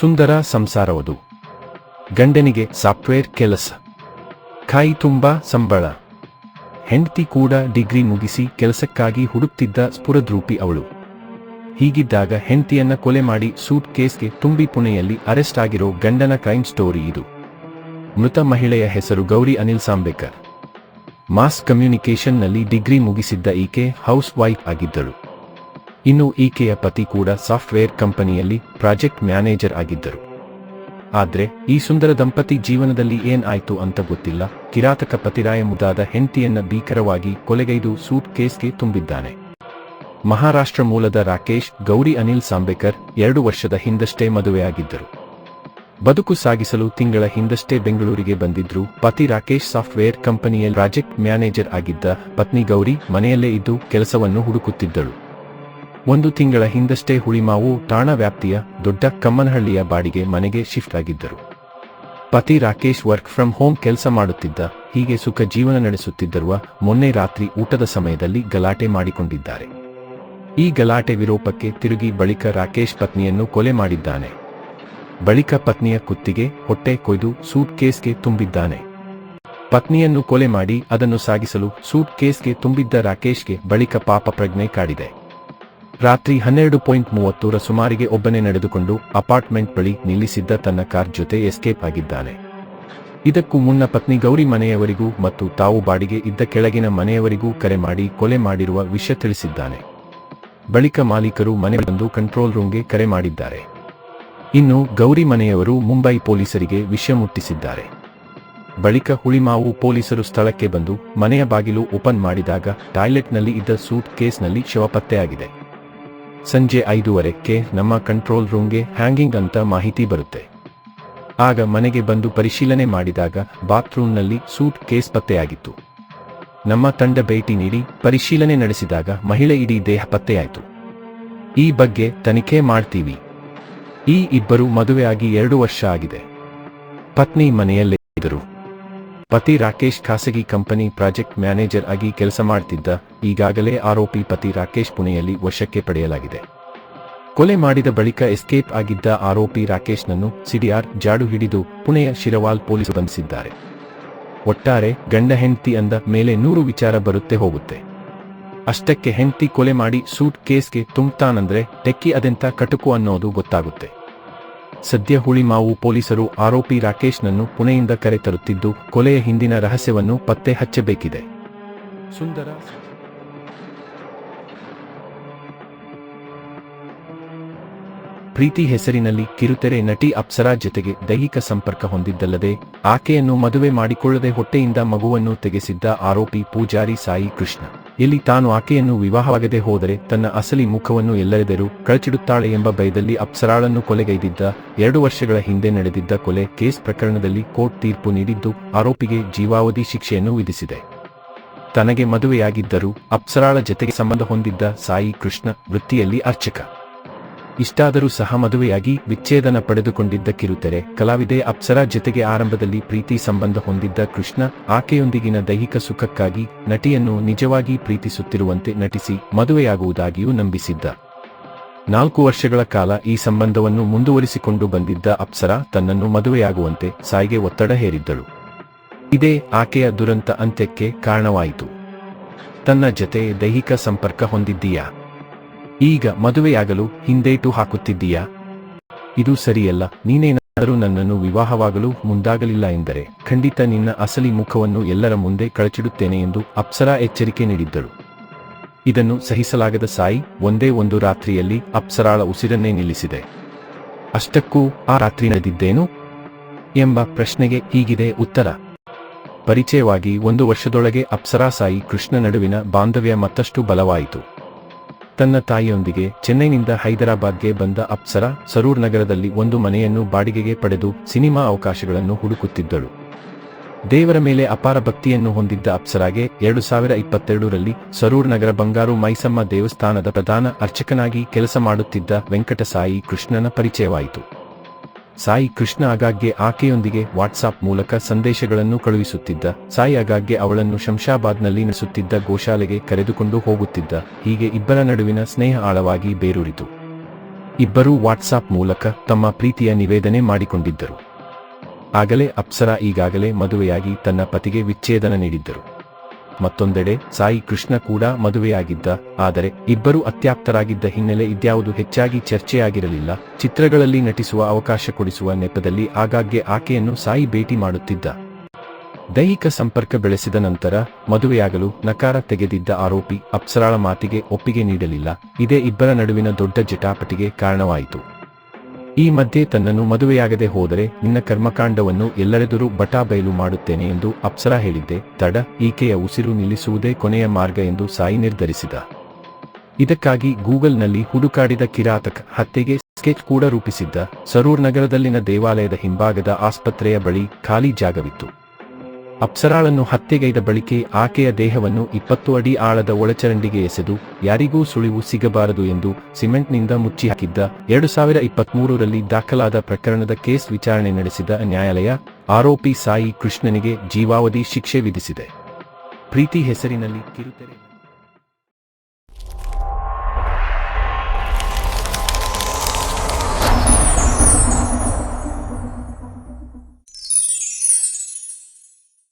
ಸುಂದರ ಸಂಸಾರವದು ಗಂಡನಿಗೆ ಸಾಫ್ಟ್ವೇರ್ ಕೆಲಸ. ಕಾಯಿ ತುಂಬ ಸಂಬಳ. ಹೆಂಡತಿ ಕೂಡ ಡಿಗ್ರಿ ಮುಗಿಸಿ ಕೆಲಸಕ್ಕಾಗಿ ಹುಡುಕ್ತಿದ್ದ ಸ್ಫುರದ್ರೂಪಿ ಅವಳು. ಹೀಗಿದ್ದಾಗ ಹೆಂಡತಿಯನ್ನ ಕೊಲೆ ಮಾಡಿ ಸೂಟ್ ಕೇಸ್ಗೆ ತುಂಬಿ ಪುಣೆಯಲ್ಲಿ ಅರೆಸ್ಟ್ ಆಗಿರೋ ಗಂಡನ ಕ್ರೈಮ್ ಸ್ಟೋರಿ ಇದು. ಮೃತ ಮಹಿಳೆಯ ಹೆಸರು ಗೌರಿ ಅನಿಲ್ ಸಾಂಬೇಕರ್ ಮಾಸ್ ಕಮ್ಯುನಿಕೇಷನ್ನಲ್ಲಿ ಡಿಗ್ರಿ ಮುಗಿಸಿದ್ದ ಈಕೆ ಹೌಸ್ ವೈಫ್ ಆಗಿದ್ದಳು. ಇನ್ನು ಈಕೆಯ ಪತಿ ಕೂಡ ಸಾಫ್ಟ್ವೇರ್ ಕಂಪನಿಯಲ್ಲಿ ಪ್ರಾಜೆಕ್ಟ್ ಮ್ಯಾನೇಜರ್ ಆಗಿದ್ದರು. ಆದ್ರೆ, ಈ ಸುಂದರ ದಂಪತಿ ಜೀವನದಲ್ಲಿ ಏನ್ ಆಯ್ತು ಅಂತ ಗೊತ್ತಿಲ್ಲ. ಕಿರಾತಕ ಪತಿರಾಯ ಮುದಾದ ಹೆಂಡತಿಯನ್ನ ಭೀಕರವಾಗಿ ಕೊಲೆಗೈದು ಸೂಟ್ ಕೇಸ್ಗೆ ತುಂಬಿದ್ದಾನೆ. ಮಹಾರಾಷ್ಟ್ರ ಮೂಲದ ರಾಕೇಶ್, ಗೌರಿ ಅನಿಲ್ ಸಾಂಬೇಕರ್ ಎರಡು ವರ್ಷದ ಹಿಂದಷ್ಟೇ ಮದುವೆಯಾಗಿದ್ದರು. ಬದುಕು ಸಾಗಿಸಲು ತಿಂಗಳ ಹಿಂದಷ್ಟೇ ಬೆಂಗಳೂರಿಗೆ ಬಂದಿದ್ರು. ಪತಿ ರಾಕೇಶ್ ಸಾಫ್ಟ್ವೇರ್ ಕಂಪನಿಯಲ್ಲಿ ಪ್ರಾಜೆಕ್ಟ್ ಮ್ಯಾನೇಜರ್ ಆಗಿದ್ದ ಪತ್ನಿ ಗೌರಿ ಮನೆಯಲ್ಲೇ ಇದ್ದು ಕೆಲಸವನ್ನು ಹುಡುಕುತ್ತಿದ್ದಳು. ಒಂದು ತಿಂಗಳ ಹಿಂದಷ್ಟೇ ಹುಳಿಮಾವು ಠಾಣಾ ವ್ಯಾಪ್ತಿಯ ದೊಡ್ಡ ಕಮ್ಮನಹಳ್ಳಿಯ ಬಾಡಿಗೆ ಮನೆಗೆ ಶಿಫ್ಟ್ ಆಗಿದ್ದರು. ಪತಿ ರಾಕೇಶ್ ವರ್ಕ್ ಫ್ರಮ್ ಹೋಮ್ ಕೆಲಸ ಮಾಡುತ್ತಿದ್ದ, ಹೀಗೆ ಸುಖ ಜೀವನ ನಡೆಸುತ್ತಿದ್ದರುವ ಮೊನ್ನೆ ರಾತ್ರಿ ಊಟದ ಸಮಯದಲ್ಲಿ ಗಲಾಟೆ ಮಾಡಿಕೊಂಡಿದ್ದಾರೆ. ಈ ಗಲಾಟೆ ವಿರೋಪಕ್ಕೆ ತಿರುಗಿ ಬಳಿಕ ರಾಕೇಶ್ ಪತ್ನಿಯನ್ನು ಕೊಲೆ ಮಾಡಿದ್ದಾನೆ. ಬಳಿಕ ಪತ್ನಿಯ ಕುತ್ತಿಗೆ ಹೊಟ್ಟೆ ಕೊಯ್ದು ಸೂಟ್ ಕೇಸ್ಗೆ ತುಂಬಿದ್ದಾನೆ. ಪತ್ನಿಯನ್ನು ಕೊಲೆ ಮಾಡಿ ಅದನ್ನು ಸಾಗಿಸಲು ಸೂಟ್ ಕೇಸ್ಗೆ ತುಂಬಿದ್ದ ರಾಕೇಶ್ಗೆ ಬಳಿಕ ಪಾಪ ಪ್ರಜ್ಞೆ ಕಾಡಿದೆ. ರಾತ್ರಿ ಹನ್ನೆರಡು ಪಾಯಿಂಟ್ ಮೂವತ್ತರ ಸುಮಾರಿಗೆ ಒಬ್ಬನೇ ನಡೆದುಕೊಂಡು ಅಪಾರ್ಟ್ಮೆಂಟ್ ಬಳಿ ನಿಲ್ಲಿಸಿದ್ದ ತನ್ನ ಕಾರ್ ಜೊತೆ ಎಸ್ಕೇಪ್ ಆಗಿದ್ದಾನೆ ಇದಕ್ಕೂ ಮುನ್ನ ಪತ್ನಿ ಗೌರಿ ಮನೆಯವರಿಗೂ ಮತ್ತು ತಾವು ಬಾಡಿಗೆ ಇದ್ದ ಕೆಳಗಿನ ಮನೆಯವರಿಗೂ ಕರೆ ಮಾಡಿ ಕೊಲೆ ಮಾಡಿರುವ ವಿಷಯ ತಿಳಿಸಿದ್ದಾನೆ. ಬಳಿಕ ಮಾಲೀಕರು ಮನೆ ಬಂದು ಕಂಟ್ರೋಲ್ ರೂಮ್ಗೆ ಕರೆ ಮಾಡಿದ್ದಾರೆ. ಇನ್ನು ಗೌರಿ ಮನೆಯವರು ಮುಂಬೈ ಪೊಲೀಸರಿಗೆ ವಿಷಯ ಮುಟ್ಟಿಸಿದ್ದಾರೆ. ಬಳಿಕ ಹುಳಿಮಾವು ಪೊಲೀಸರು ಸ್ಥಳಕ್ಕೆ ಬಂದು ಮನೆಯ ಬಾಗಿಲು ಓಪನ್ ಮಾಡಿದಾಗ ಟಾಯ್ಲೆಟ್ನಲ್ಲಿ ಇದ್ದ ಸೂಟ್ ಕೇಸ್ನಲ್ಲಿ ಶವ ಪತ್ತೆಯಾಗಿದೆ ಸಂಜೆ ಐದೂವರೆಕ್ಕೆ ನಮ್ಮ ಕಂಟ್ರೋಲ್ ರೂಮ್ಗೆ ಹ್ಯಾಂಗಿಂಗ್ ಅಂತ ಮಾಹಿತಿ ಬರುತ್ತೆ. ಆಗ ಮನೆಗೆ ಬಂದು ಪರಿಶೀಲನೆ ಮಾಡಿದಾಗ ಬಾತ್ರೂಮ್ನಲ್ಲಿ ಸೂಟ್ ಕೇಸ್ ಪತ್ತೆಯಾಗಿತ್ತು. ನಮ್ಮ ತಂಡ ಭೇಟಿ ನೀಡಿ ಪರಿಶೀಲನೆ ನಡೆಸಿದಾಗ ಮಹಿಳೆ ಇಡೀ ದೇಹ ಪತ್ತೆಯಾಯಿತು. ಈ ಬಗ್ಗೆ ತನಿಖೆ ಮಾಡ್ತೀವಿ. ಈ ಇಬ್ಬರು ಮದುವೆಯಾಗಿ ಎರಡು ವರ್ಷ ಆಗಿದೆ. ಪತ್ನಿ ಮನೆಯಲ್ಲೇ ಇದ್ದರು. ಪತಿ ರಾಕೇಶ್ ಖಾಸಗಿ ಕಂಪನಿ ಪ್ರಾಜೆಕ್ಟ್ ಮ್ಯಾನೇಜರ್ ಆಗಿ ಕೆಲಸ ಮಾಡ್ತಿದ್ದ ಈಗಾಗಲೇ ಆರೋಪಿ ಪತಿ ರಾಕೇಶ್ ಪುಣೆಯಲ್ಲಿ ವಶಕ್ಕೆ ಪಡೆಯಲಾಗಿದೆ. ಕೊಲೆ ಮಾಡಿದ ಬಳಿಕ ಎಸ್ಕೇಪ್ ಆಗಿದ್ದ ಆರೋಪಿ ರಾಕೇಶ್ನನ್ನು ಸಿಡಿಆರ್ ಜಾಡು ಹಿಡಿದು ಪುಣೆಯ ಶಿರವಾಲ್ ಪೊಲೀಸರು ಬಂಧಿಸಿದ್ದಾರೆ. ಒಟ್ಟಾರೆ ಗಂಡ ಹೆಂಡತಿ ಅಂದ ಮೇಲೆ ನೂರು ವಿಚಾರ ಬರುತ್ತೆ ಹೋಗುತ್ತೆ. ಅಷ್ಟಕ್ಕೆ ಹೆಂಡತಿ ಕೊಲೆ ಮಾಡಿ ಸೂಟ್ ಕೇಸ್ಗೆ ತುಂಬ್ತಾನಂದ್ರೆ ಟೆಕ್ಕಿ ಅದೆಂತ ಕಟುಕು ಅನ್ನೋದು ಗೊತ್ತಾಗುತ್ತೆ. ಸದ್ಯ ಹುಳಿಮಾವು ಪೊಲೀಸರು ಆರೋಪಿ ರಾಕೇಶ್ನನ್ನು ಪುಣೆಯಿಂದ ಕರೆತರುತ್ತಿದ್ದು, ಕೊಲೆಯ ಹಿಂದಿನ ರಹಸ್ಯವನ್ನು ಪತ್ತೆ ಹಚ್ಚಬೇಕಿದೆ. ಸುಂದರ ಪ್ರೀತಿ ಹೆಸರಿನಲ್ಲಿ ಕಿರುತೆರೆ ನಟಿ ಅಪ್ಸರಾ ಜೊತೆಗೆ ದೈಹಿಕ ಸಂಪರ್ಕ ಹೊಂದಿದ್ದಲ್ಲದೆ, ಆಕೆಯನ್ನು ಮದುವೆ ಮಾಡಿಕೊಳ್ಳದೆ ಹೊಟ್ಟೆಯಿಂದ ಮಗುವನ್ನು ತೆಗೆಸಿದ್ದ ಆರೋಪಿ ಪೂಜಾರಿ ಸಾಯಿ ಕೃಷ್ಣ. ಎಲ್ಲಿ ತಾನು ಆಕೆಯನ್ನು ವಿವಾಹವಾಗದೆ ಹೋದರೆ ತನ್ನ ಅಸಲಿ ಮುಖವನ್ನು ಎಲ್ಲರೆದರೂ ಕಳಚಿಡುತ್ತಾಳೆ ಎಂಬ ಭಯದಲ್ಲಿ ಅಪ್ಸರಾಳನ್ನು ಕೊಲೆಗೈದಿದ್ದ ಎರಡು ವರ್ಷಗಳ ಹಿಂದೆ ನಡೆದಿದ್ದ ಕೊಲೆ ಕೇಸ್ ಪ್ರಕರಣದಲ್ಲಿ ಕೋರ್ಟ್ ತೀರ್ಪು ನೀಡಿದ್ದು ಆರೋಪಿಗೆ ಜೀವಾವಧಿ ಶಿಕ್ಷೆಯನ್ನು ವಿಧಿಸಿದೆ. ತನಗೆ ಮದುವೆಯಾಗಿದ್ದರೂ ಅಪ್ಸರಾಳ ಜತೆಗೆ ಸಂಬಂಧ ಹೊಂದಿದ್ದ ಸಾಯಿ ಕೃಷ್ಣ ವೃತ್ತಿಯಲ್ಲಿ ಅರ್ಚಕ. ಇಷ್ಟಾದರೂ ಸಹ ಮದುವೆಯಾಗಿ ವಿಚ್ಛೇದನ ಪಡೆದುಕೊಂಡಿದ್ದ ಕಿರುತೆರೆ ಕಲಾವಿದೆ ಅಪ್ಸರಾ ಜತೆಗೆ ಆರಂಭದಲ್ಲಿ ಪ್ರೀತಿ ಸಂಬಂಧ ಹೊಂದಿದ್ದ ಕೃಷ್ಣ, ಆಕೆಯೊಂದಿಗಿನ ದೈಹಿಕ ಸುಖಕ್ಕಾಗಿ ನಟಿಯನ್ನು ನಿಜವಾಗಿ ಪ್ರೀತಿಸುತ್ತಿರುವಂತೆ ನಟಿಸಿ ಮದುವೆಯಾಗುವುದಾಗಿಯೂ ನಂಬಿಸಿದ್ದ. ನಾಲ್ಕು ವರ್ಷಗಳ ಕಾಲ ಈ ಸಂಬಂಧವನ್ನು ಮುಂದುವರಿಸಿಕೊಂಡು ಬಂದಿದ್ದ ಅಪ್ಸರಾ ತನ್ನನ್ನು ಮದುವೆಯಾಗುವಂತೆ ಸಾಯಿಗೆ ಒತ್ತಡ ಹೇರಿದ್ದಳು. ಇದೇ ಆಕೆಯ ದುರಂತ ಅಂತ್ಯಕ್ಕೆ ಕಾರಣವಾಯಿತು. ತನ್ನ ಜತೆ ದೈಹಿಕ ಸಂಪರ್ಕ ಹೊಂದಿದ್ದೀಯಾ? ಈಗ ಮದುವೆಯಾಗಲು ಹಿಂದೇಟು ಹಾಕುತ್ತಿದ್ದೀಯಾ? ಇದು ಸರಿಯಲ್ಲ, ನೀನೇನಾದರೂ ನನ್ನನ್ನು ವಿವಾಹವಾಗಲು ಮುಂದಾಗಲಿಲ್ಲ ಎಂದರೆ ಖಂಡಿತ ನಿನ್ನ ಅಸಲಿ ಮುಖವನ್ನು ಎಲ್ಲರ ಮುಂದೆ ಕಳಚಿಡುತ್ತೇನೆ ಎಂದು ಅಪ್ಸರಾ ಎಚ್ಚರಿಕೆ ನೀಡಿದ್ದಳು. ಇದನ್ನು ಸಹಿಸಲಾಗದ ಸಾಯಿ ಒಂದೇ ಒಂದು ರಾತ್ರಿಯಲ್ಲಿ ಅಪ್ಸರಾಳ ಉಸಿರನ್ನೇ ನಿಲ್ಲಿಸಿದೆ. ಅಷ್ಟಕ್ಕೂ ಆ ರಾತ್ರಿ ನಡೆದಿದ್ದೇನು? ಎಂಬ ಪ್ರಶ್ನೆಗೆ ಹೀಗಿದೆ ಉತ್ತರ. ಪರಿಚಯವಾಗಿ ಒಂದು ವರ್ಷದೊಳಗೆ ಅಪ್ಸರಾ ಸಾಯಿ ಕೃಷ್ಣ ನಡುವಿನ ಬಾಂಧವ್ಯ ಮತ್ತಷ್ಟು ಬಲವಾಯಿತು. ತನ್ನ ತಾಯಿಯೊಂದಿಗೆ ಚೆನ್ನೈನಿಂದ ಹೈದರಾಬಾದ್ಗೆ ಬಂದ ಅಪ್ಸರ ಸರೂರ್ ನಗರದಲ್ಲಿ ಒಂದು ಮನೆಯನ್ನು ಬಾಡಿಗೆಗೆ ಪಡೆದು ಸಿನಿಮಾ ಅವಕಾಶಗಳನ್ನು ಹುಡುಕುತ್ತಿದ್ದಳು. ದೇವರ ಮೇಲೆ ಅಪಾರ ಭಕ್ತಿಯನ್ನು ಹೊಂದಿದ್ದ ಅಪ್ಸರಾಗೆ ಎರಡು ಸಾವಿರ ಇಪ್ಪತ್ತೆರಡರಲ್ಲಿ ಸರೂರ್ ನಗರ ಬಂಗಾರು ಮೈಸಮ್ಮ ದೇವಸ್ಥಾನದ ಪ್ರಧಾನ ಅರ್ಚಕನಾಗಿ ಕೆಲಸ ಮಾಡುತ್ತಿದ್ದ ವೆಂಕಟಸಾಯಿ ಕೃಷ್ಣನ ಪರಿಚಯವಾಯಿತು. ಸಾಯಿ ಕೃಷ್ಣ ಆಗಾಗ್ಗೆ ಆಕೆಯೊಂದಿಗೆ ವಾಟ್ಸಾಪ್ ಮೂಲಕ ಸಂದೇಶಗಳನ್ನು ಕಳುಹಿಸುತ್ತಿದ್ದ. ಸಾಯಿ ಆಗಾಗ್ಗೆ ಅವಳನ್ನು ಶಂಶಾಬಾದ್ನಲ್ಲಿ ನಡೆಸುತ್ತಿದ್ದ ಗೋಶಾಲೆಗೆ ಕರೆದುಕೊಂಡು ಹೋಗುತ್ತಿದ್ದ. ಹೀಗೆ ಇಬ್ಬರ ನಡುವಿನ ಸ್ನೇಹ ಆಳವಾಗಿ ಬೇರೂರಿತು. ಇಬ್ಬರೂ ವಾಟ್ಸಾಪ್ ಮೂಲಕ ತಮ್ಮ ಪ್ರೀತಿಯ ನಿವೇದನೆ ಮಾಡಿಕೊಂಡಿದ್ದರು. ಆಗಲೇ ಅಪ್ಸರಾ ಈಗಾಗಲೇ ಮದುವೆಯಾಗಿ ತನ್ನ ಪತಿಗೆ ವಿಚ್ಛೇದನ ನೀಡಿದ್ದರು. ಮತ್ತೊಂದೆಡೆ ಸಾಯಿ ಕೃಷ್ಣ ಕೂಡ ಮದುವೆಯಾಗಿದ್ದ, ಆದರೆ ಇಬ್ಬರು ಅತ್ಯಾಪ್ತರಾಗಿದ್ದ ಹಿನ್ನೆಲೆ ಇದ್ಯಾವುದು ಹೆಚ್ಚಾಗಿ ಚರ್ಚೆಯಾಗಿರಲಿಲ್ಲ. ಚಿತ್ರಗಳಲ್ಲಿ ನಟಿಸುವ ಅವಕಾಶ ಕೊಡಿಸುವ ನೆಪದಲ್ಲಿ ಆಗಾಗ್ಗೆ ಆಕೆಯನ್ನು ಸಾಯಿ ಭೇಟಿ ಮಾಡುತ್ತಿದ್ದ. ದೈಹಿಕ ಸಂಪರ್ಕ ಬೆಳೆಸಿದ ನಂತರ ಮದುವೆಯಾಗಲು ನಕಾರ ತೆಗೆದಿದ್ದ ಆರೋಪಿ ಅಪ್ಸರಾಳ ಮಾತಿಗೆ ಒಪ್ಪಿಗೆ ನೀಡಲಿಲ್ಲ. ಇದೇ ಇಬ್ಬರ ನಡುವಿನ ದೊಡ್ಡ ಜಟಾಪಟಿಗೆ ಕಾರಣವಾಯಿತು. ಈ ಮಧ್ಯೆ ತನ್ನನ್ನು ಮದುವೆಯಾಗದೆ ಹೋದರೆ ನಿನ್ನ ಕರ್ಮಕಾಂಡವನ್ನು ಎಲ್ಲರೆದುರು ಬಟಾಬಯಲು ಮಾಡುತ್ತೇನೆ ಎಂದು ಅಪ್ಸರಾ ಹೇಳಿದ್ದೆ. ತಡ, ಈಕೆಯ ಉಸಿರು ನಿಲ್ಲಿಸುವುದೇ ಕೊನೆಯ ಮಾರ್ಗ ಎಂದು ಸಾಯಿ ನಿರ್ಧರಿಸಿದ. ಇದಕ್ಕಾಗಿ ಗೂಗಲ್ನಲ್ಲಿ ಹುಡುಕಾಡಿದ ಕಿರಾತಕ್ ಹತ್ಯೆಗೆ ಸ್ಕೆಚ್ ಕೂಡ ರೂಪಿಸಿದ್ದ. ಸರೂರ್ ನಗರದಲ್ಲಿನ ದೇವಾಲಯದ ಹಿಂಭಾಗದ ಆಸ್ಪತ್ರೆಯ ಬಳಿ ಖಾಲಿ ಜಾಗವಿತ್ತು. ಅಪ್ಸರಾಳನ್ನು ಹತ್ಯೆಗೈದ ಬಳಿಕೆ ಆಕೆಯ ದೇಹವನ್ನು ಇಪ್ಪತ್ತು ಅಡಿ ಆಳದ ಒಳಚರಂಡಿಗೆ ಎಸೆದು ಯಾರಿಗೂ ಸುಳಿವು ಸಿಗಬಾರದು ಎಂದು ಸಿಮೆಂಟ್ನಿಂದ ಮುಚ್ಚಿ ಹಾಕಿದ್ದ ಎರಡು ಸಾವಿರ ಇಪ್ಪತ್ಮೂರರಲ್ಲಿ ದಾಖಲಾದ ಪ್ರಕರಣದ ಕೇಸ್ ವಿಚಾರಣೆ ನಡೆಸಿದ ನ್ಯಾಯಾಲಯ, ಆರೋಪಿ ಸಾಯಿ ಕೃಷ್ಣನಿಗೆ ಜೀವಾವಧಿ ಶಿಕ್ಷೆ ವಿಧಿಸಿದೆ. ಪ್ರೀತಿ ಹೆಸರಿನಲ್ಲಿ ಕಿರುತೆರೆ